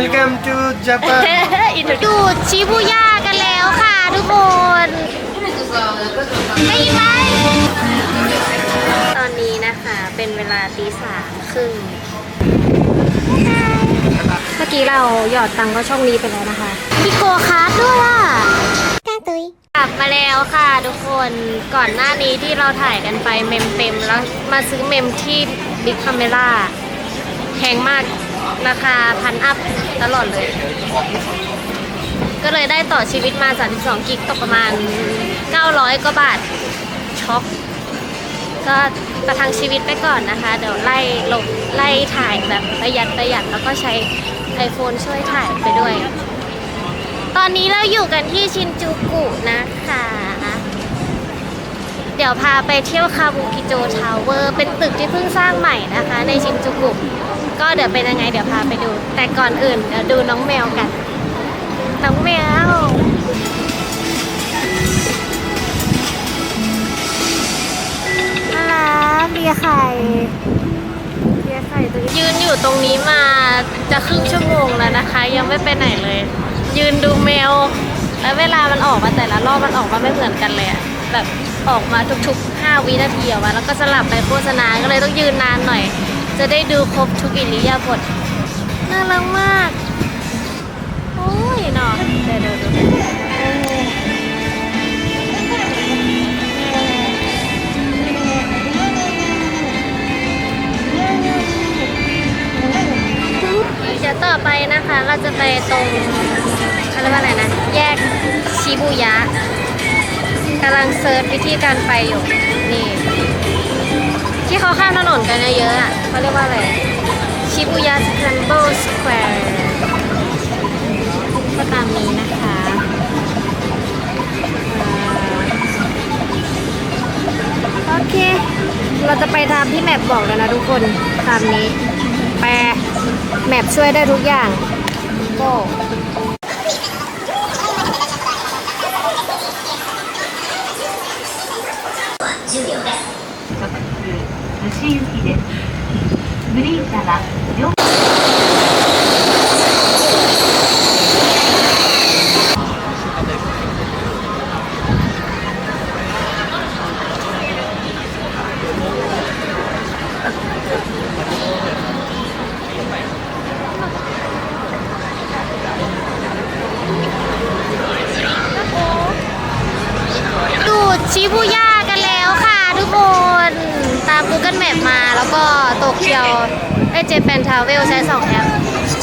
Welcome to Japan ดูชิบูย่ากันแล้วค่ะทุกคนได้ยินไหมตอนนี้นะคะเป็นเวลาตีสามครึ่งเมื่อกี้เราหยอดตังค์ก็ช่องนี้ไปแล้วนะคะพี่โกคาร์ดด้วยอะกลับมาแล้วค่ะทุกคนก่อนหน้านี้ที่เราถ่ายกันไปเมมเต็มแล้วมาซื้อเมมที่บิ๊กคาเมล่าแพงมาก ราคาพันอัพตลอดเลย ก็เลยได้ต่อชีวิตมา 32 กิกตกประมาณ 900 กว่าบาท ช็อก ก็ประทังชีวิตไปก่อนนะคะ เดี๋ยวไล่ลงไล่ถ่ายแบบประหยัดประหยัดแล้วก็ใช้ iPhone ช่วยถ่ายไปด้วย ตอนนี้เราอยู่กันที่ชินจูกุนะคะ เดี๋ยวพาไปเที่ยวคาบุกิโจทาวเวอร์ เป็นตึกที่เพิ่งสร้างใหม่นะคะ ในชินจูกุ ก็เดี๋ยวเป็นยังไงเดี๋ยวพาไปดู แต่ก่อนอื่นเดี๋ยวดูน้องแมวกัน น้องแมว น่ารักเลียไข่เลียไข่ตัวยืนอยู่ตรงนี้มาจะครึ่งชั่วโมงแล้วนะคะ ยังไม่ไปไหนเลย ยืนดูแมว แล้วเวลามันออกมาแต่ละรอบมันออกมาไม่เหมือนกันเลยอะแบบออกมาทุกๆ 5 วินาทีอะวะแล้วก็สลับไปโฆษณาก็เลยต้องยืนนานหน่อย จะได้ดูครบทุกอิริยาบถน่ารักมาก โอ้ยเนาะเดี๋ยวดี๋ยวดูเดี๋ยวต่อไปนะคะเราจะไปตรงเขาเรียกว่าอะไรนะ แยกชิบูยะกำลังเซิร์ชวิธีการไปอยู่ นี่ ที่เขาข้ามถนนกันเยอะๆอะเขาเรียกว่าอะไร ชิบูยะสแครมเบิลสแควร์ก็ตามนี้นะคะโอเค เราจะไปตามที่แมปบอกแล้วนะทุกคนตามนี้ แปลแมปช่วยได้ทุกอย่างก็ 行きです。グリーン車は両ดูชิ Google Map มา แล้วก็โตเกียวไอเจแปนทาวเวลใช้สองแอป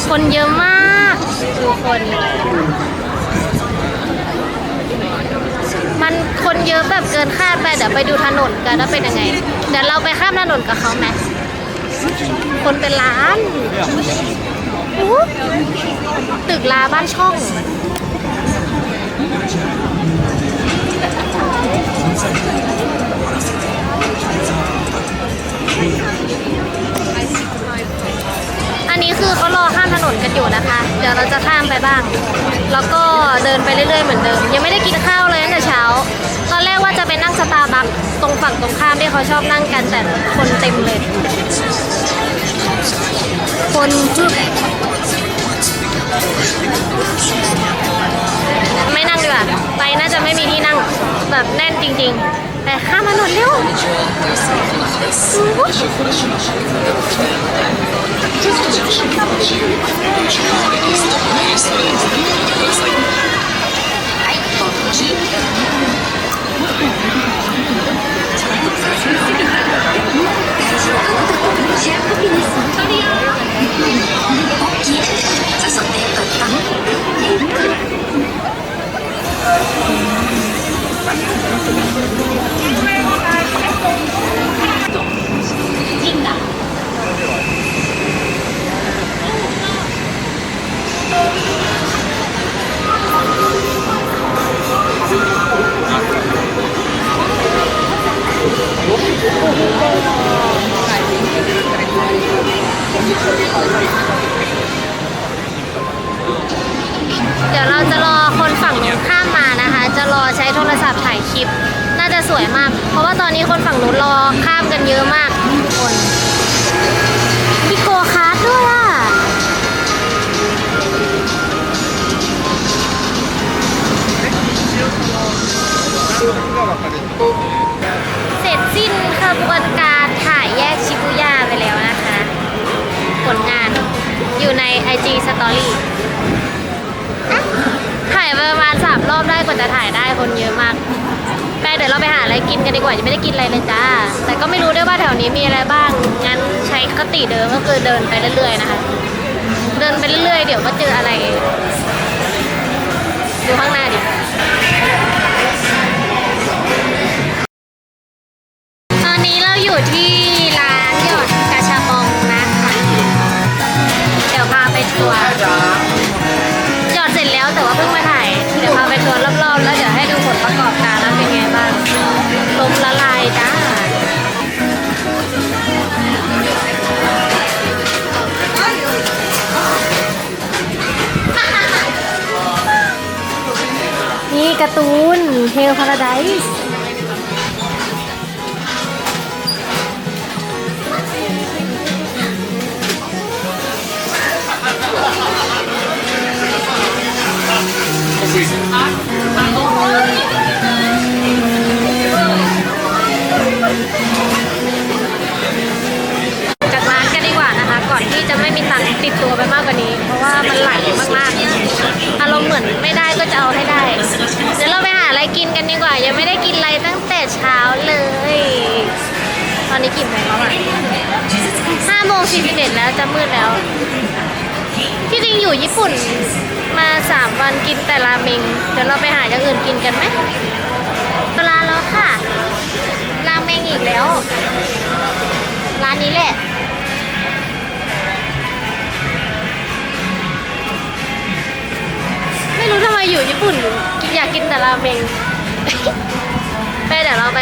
คนเยอะมากดูคน มันคนเยอะแบบเกินคาดไป เดี๋ยวไปดูถนนกันว่าเป็นยังไง เดี๋ยวเราไปข้ามถนนกับเขาไหมคนเป็นล้านอู้ตึกลาบ้านช่อง อันนี้คือเขารอข้ามถนนกันอยู่นะคะ เดี๋ยวเราจะข้ามไปบ้าง แล้วก็เดินไปเรื่อยๆเหมือนเดิม ยังไม่ได้กินข้าวเลยตั้งแต่เช้า ตอนแรกว่าจะไปนั่งสตาร์บัคตรงฝั่งตรงข้ามที่เขาชอบนั่งกันแต่คนเต็มเลย คนจุดไม่นั่งดีกว่า ไปน่าจะไม่มีที่นั่งแบบแน่นจริง ๆ แต่ข้ามถนนเร็วเราะว่าตอนนี้คนฝั่งนู้นรอข้ามกันเยอะมากทุกคนมีโกคาร์ดด้วยอะเสร็จสิ้นขบวนการถ่ายแยกชิบุย่าไปแล้วนะคะ ผลงานอยู่ใน IG Story ถ่ายประมาณสามรอบได้กว่าจะถ่ายได้คนเยอะมาก ไปเดี๋ยวเราไปหาอะไรกินกันดีกว่ายังไม่ได้กินอะไรเลยจ้า แต่ก็ไม่รู้ด้วยว่าแถวนี้มีอะไรบ้าง งั้นใช้คติเดิมก็คือเดินไปเรื่อยๆนะคะ เดินไปเรื่อยๆ เดี๋ยวก็เจออะไร ดูข้างหน้าดิ จ แต่ราเมงไปเดี๋ยวเราไป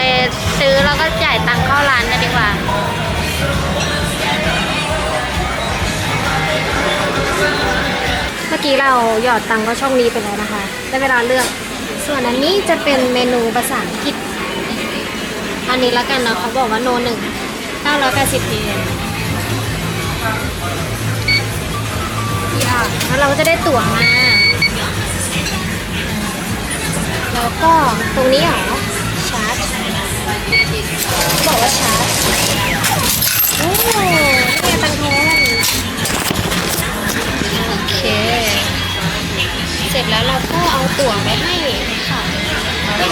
ซื้อแล้วก็จ่ายตังค์เข้าร้านกันดีกว่าเมื่อกี้เราหยอดตังค์ก็ช่องนี้ไปแล้วนะคะได้เวลาเลือก ส่วนอันนี้จะเป็นเมนูภาษาอังกฤษ อันนี้แล้วกันเนาะเขาบอกว่าโนหนึ่งเก้าร้อยแปดสิบเยนแล้วเราก็จะได้ตั๋วมา แล้วก็ตรงนี้เหรอชาร์จบอกว่าชาร์จโอ้นี่ตังค์ทนโอเค เสร็จแล้วเราก็เอาตั๋วไปให้ค่ะต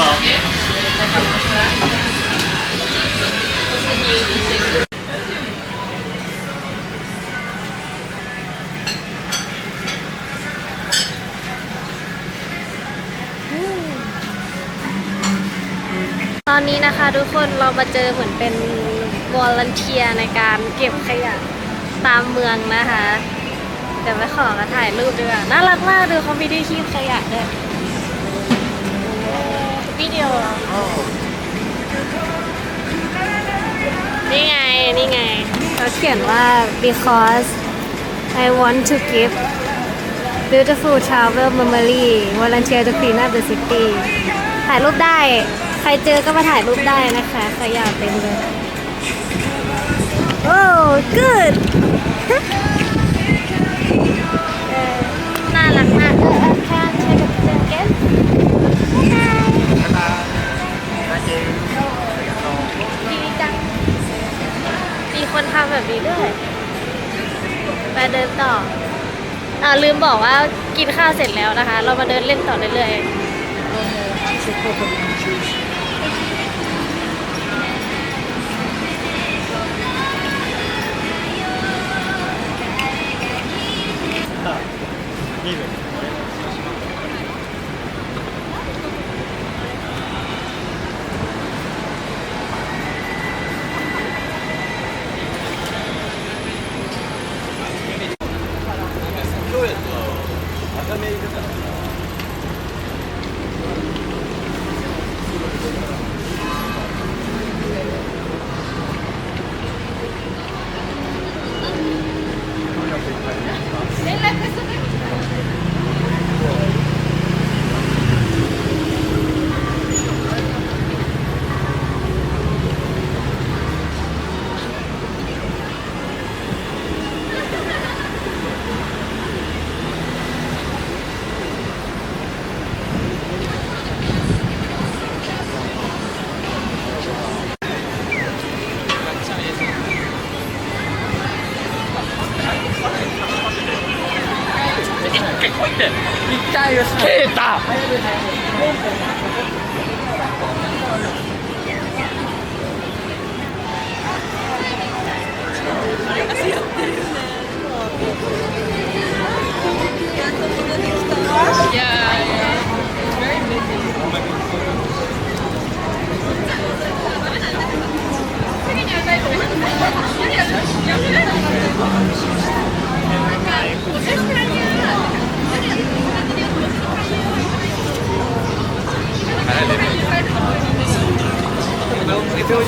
นะคะทุกคนเรามาเจอเหมือนเป็นวอลเนเทียในการเก็บขยะตามเมืองนะคะเดี๋ยวไปขอมาถ่ายรูปด้วยน่ารักมากดูเขามีที่คีบขยะด้วยวิดีโอนี่ไง นี่ไง เขาเขียนว่า because I want to give beautiful travel memory volunteer to clean up the city ถ่ายรูปได้ ครเจอก็มาถ่ายรูปได้นะคะขยะเต็มเลยโอ้ good เออน่ารักมากเออเออค่ะใช่กับเจอแกนดีจังมีคนทำแบบนี้ด้วยไปเดินต่ออ่าลืมบอกว่ากินข้าวเสร็จแล้วนะคะ เรามาเดินเล่นต่อเรื่อยๆ น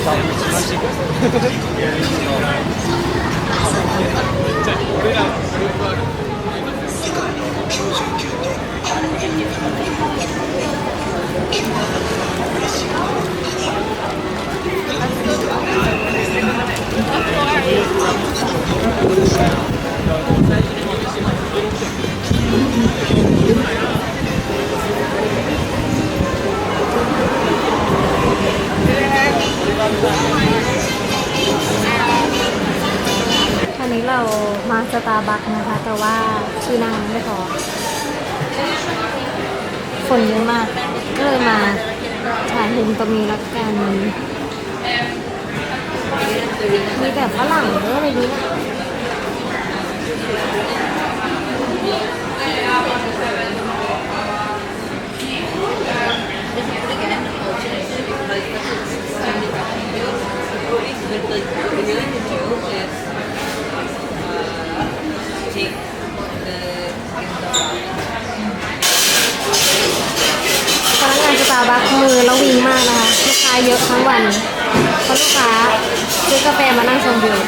99.8 คนเยอะมาก ก็เลยมาถ่ายมุมตรงนี้ละกันมีแบบฝรั่งเยอะเลยนี่นะพนักงานสตาร์บัคมือแล้ววิ่งมากนะคะลูกค้าเยอะทั้งวันเพราะลูกค้าซื้ อกา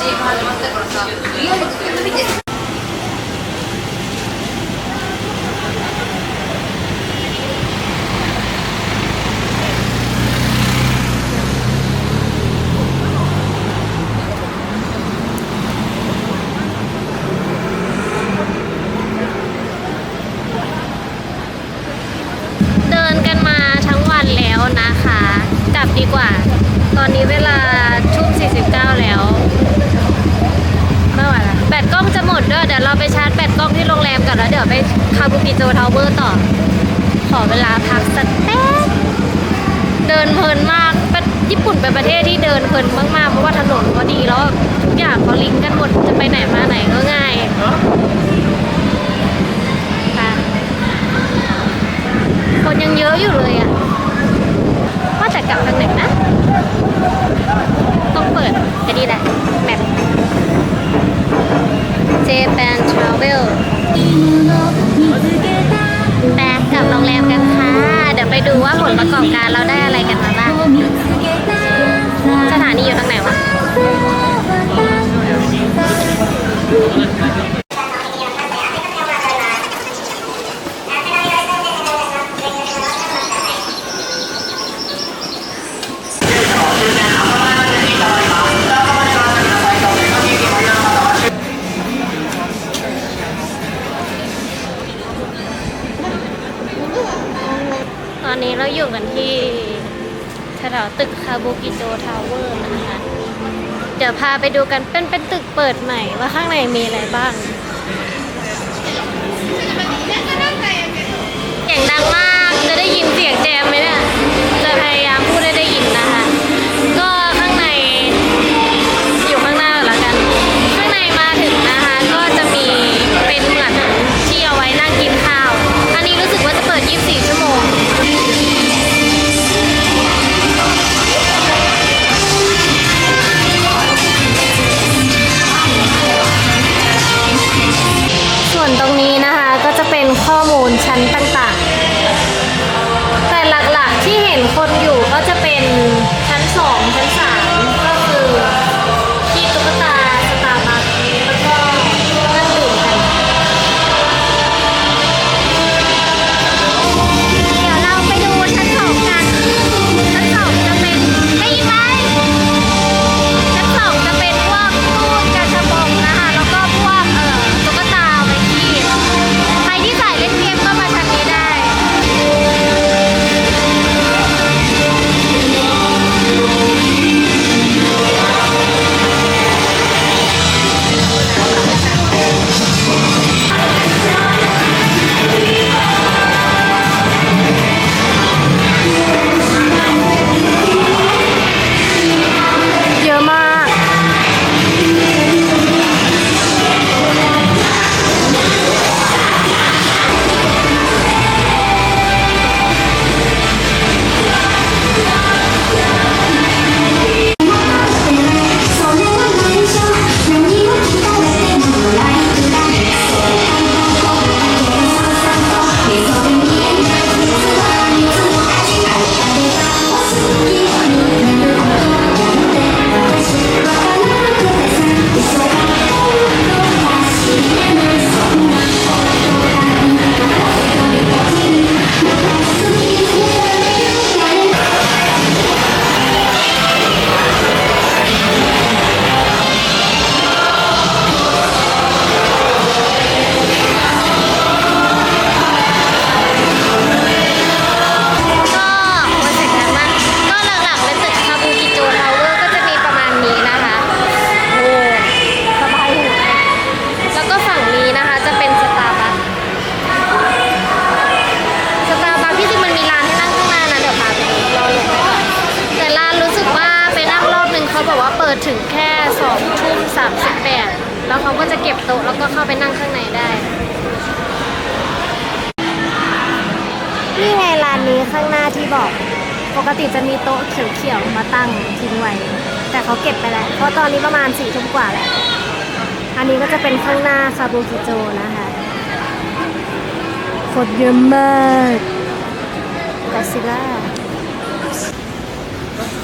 CM 始まったからさ、とりあえずずっと見てる。 เดี๋ยวเราไปชาร์จแบตกล้องที่โรงแรมก่อนแล้วเดี๋ยวไปคาบุกิโจทาวเวอร์ต่อ ขอเวลาพักสักแป๊บเดินเพลินมากเป็นญี่ปุ่นเป็นประเทศที่เดินเพลินมากๆเพราะว่าถนนก็ดีแล้วทุกอย่างเขาลิงก์กันหมดจะไปไหนมาไหนก็ง่ายคนยังเยอะอยู่เลยอะว่าแต่กลับทางไหนนะ ต้องเปิดจะดีแหละแมป Japan Travel แปกกลับโรงแรมกันค่ะ เดี๋ยวไปดูว่าผลประกอบการเราได้อะไรกันมาบ้าง บูกิโจทาวเวอร์นะคะเดี๋ยวพาไปดูกันเป็นเป็นตึกเปิดใหม่ว่าข้างในมีอะไรบ้างเสียงดังมาก จะได้ยินเสียงแจมไหมเนี่ย ขียวมาตั้งทิ้งไว้ แต่เขาเก็บไปแล้ว เพราะตอนนี้ประมาณสี่ทุ่มกว่าแล้ว อันนี้ก็จะเป็นข้างหน้าคาบูกิโจนะคะคนเยอะมากกาซิล่า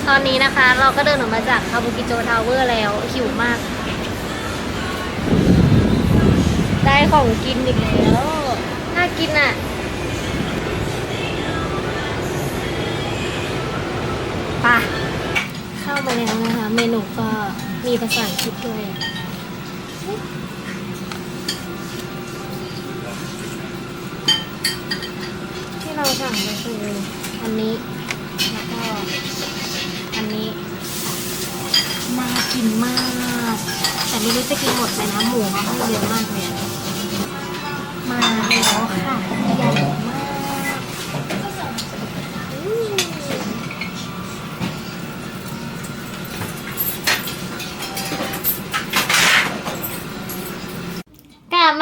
ตอนนี้นะคะเราก็เดินออกมาจากคาบุกิโจทาวเวอร์แล้วหิวมาก ได้ของกินอีกแล้ว น่ากินอะ ปะ เข้ามาแล้วนะคะ เมนูก็มีภาษาอังกฤษด้วยที่เราสั่งก็คืออันนี้ แล้วก็อันนี้น่ากินมาก แต่ไม่รู้จะกินหมดไหมนะหมูเขาให้เยอะมากเลยมาแล้วค่ะใหญ่มากอื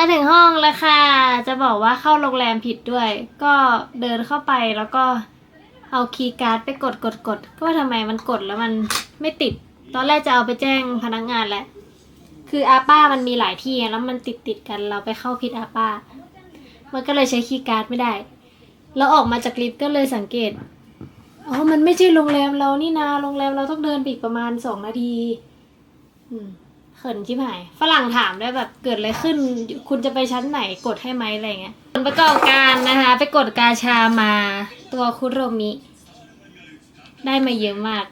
มาถึงห้องแล้วค่ะ จะบอกว่าเข้าโรงแรมผิดด้วย ก็เดินเข้าไปแล้วก็เอาคีย์การ์ดไปกดกดกดก็ว่าทำไมมันกดแล้วมันไม่ติด ตอนแรกจะเอาไปแจ้งพนักงานแหละ คืออาป้ามันมีหลายที่แล้วมันติดติดกันเราไปเข้าผิดอาป้า มันก็เลยใช้คีย์การ์ดไม่ได้ แล้วออกมาจากลิฟต์ก็เลยสังเกตอ๋อมันไม่ใช่โรงแรมเรานี่นา โรงแรมเราต้องเดินไปอีกประมาณสองนาที อืม ขินชิบหาย ฝรั่งถามด้วยแบบเกิดอะไรขึ้น คุณจะไปชั้นไหนกดให้ไหมอะไรเงี้ยผลประกอบการนะคะ ไปกดกาชามาตัวคุโรมิ ได้มาเยอะมาก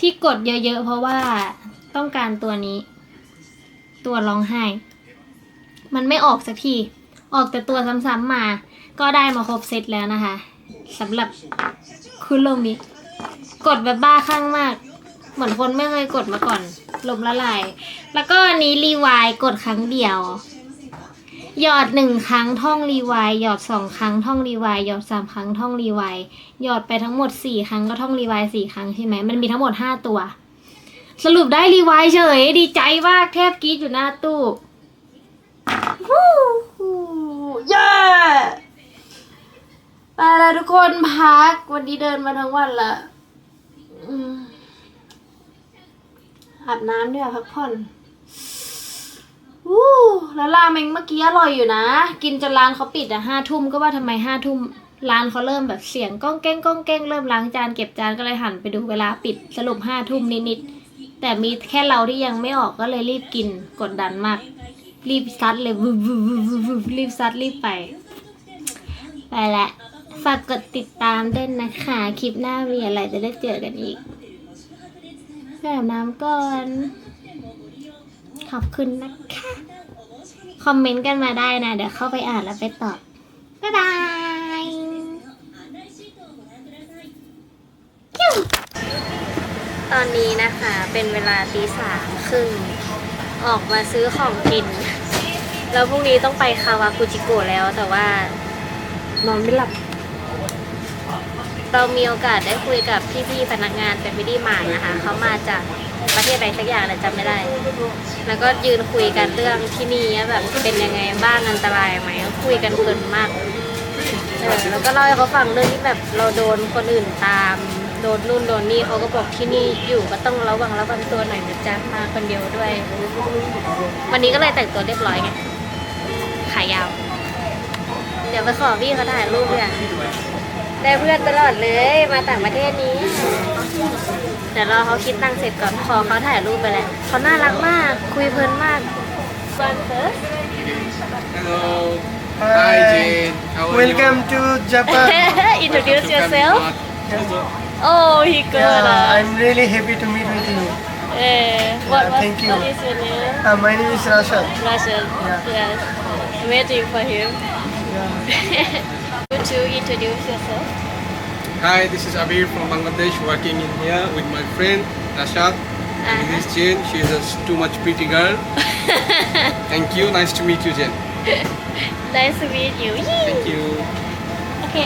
ที่กดเยอะๆ เพราะว่าต้องการตัวนี้ ตัวร้องไห้ มันไม่ออกสักที ออกแต่ตัวซ้ำๆมา ก็ได้มาครบเซตแล้วนะคะสำหรับคุโรมิ กดแบบบ้าคลั่งมาก เหมือนคนไม่เคยกดมาก่อน ลมละลาย แล้วก็อันนี้รีวายกดครั้งเดียว หยอดหนึ่งครั้งท่องรีวายหยอดสองครั้งท่องรีวายหยอดสามครั้งท่องรีวายหยอดไปทั้งหมดสี่ครั้งก็ท่องรีวายสี่ครั้งใช่ไหมมันมีทั้งหมดห้าตัว สรุปได้รีวายเฉย ดีใจมากแทบกรีดอยู่หน้าตู้ เย้ไปแล้วทุกคนพัก วันนี้เดินมาทั้งวันละอาบน้ำด้วยพักผ่อนวู้แล้วราเมงเมื่อกี้อร่อยอยู่นะ กินจนร้านเขาปิดอะห้าทุ่มก็ว่าทำไมห้าทุ่มร้านเขาเริ่มแบบเสียงก้องแก้งก้องแก้งเริ่มล้างจานเก็บจานก็เลยหันไปดูเวลาปิดสรุปห้าทุ่มนิดๆแต่มีแค่เราที่ยังไม่ออกก็เลยรีบกินกดดันมาก รีบซัดเลยวุบวุบวุบวุบรีบซัดรีบไป ไปละฝากกดติดตามด้วยนะคะ คลิปหน้ามีอะไรจะได้เจอกันอีกแบบน้ำก่อน ขอบคุณนะคะ คอมเมนต์กันมาได้นะ เดี๋ยวเข้าไปอ่านแล้วไปตอบ บ๊ายบายตอนนี้นะคะ เป็นเวลาตีสามครึ่ง ออกมาซื้อของกิน แล้วพรุ่งนี้ต้องไปคาวากุจิโกะแล้วแต่ว่านอนไม่หลับ เรามีโอกาสได้คุยกับพี่ๆพนักงานเป็นวิดีมาร์นะคะเขามาจากประเทศอะไรสักอย่างแต่จำไม่ได้ แล้วก็ยืนคุยกันเรื่องที่นี่แบบเป็นยังไงบ้างอันตรายไหมคุยกันเพลินมากเออแล้วก็เล่าให้เขาฟังเรื่องที่แบบเราโดนคนอื่นตาม โดนนู่นโดนนี่เขาก็บอกที่นี่อยู่ก็ต้องระวังระวังตัวหน่อยนะจ๊ะมาคนเดียวด้วย วันนี้ก็เลยแต่งตัวเรียบร้อยไงขายาว เดี๋ยวไปขอพี่เขาถ่ายรูปเนี่ยได้เพื่อนตลอดเลยมาต่างประเทศนี้ เดี๋ยวรอเขาคิดตังค์เสร็จก่อนขอเขาถ่ายรูปไปแหละเขาน่ารักมากคุยเพลินมากวันเฟิร์ส Hello. Hi. Hi, Jane. How are Welcome to Japan. introduce you? yourself Yes. Oh he good Yeah, I'm really happy to meet with you. eh what Yeah, what thank you. what is your name Uh, my name is Rashad. Russian Yeah. yes waiting for him Yeah. you to introduce yourself Hi, this is Abir from Bangladesh working in here with my friend Rashad. And Uh-huh. this is Jane. She's a too much pretty girl. Thank you. Nice to meet you, Jane. nice to meet you Thank you. เค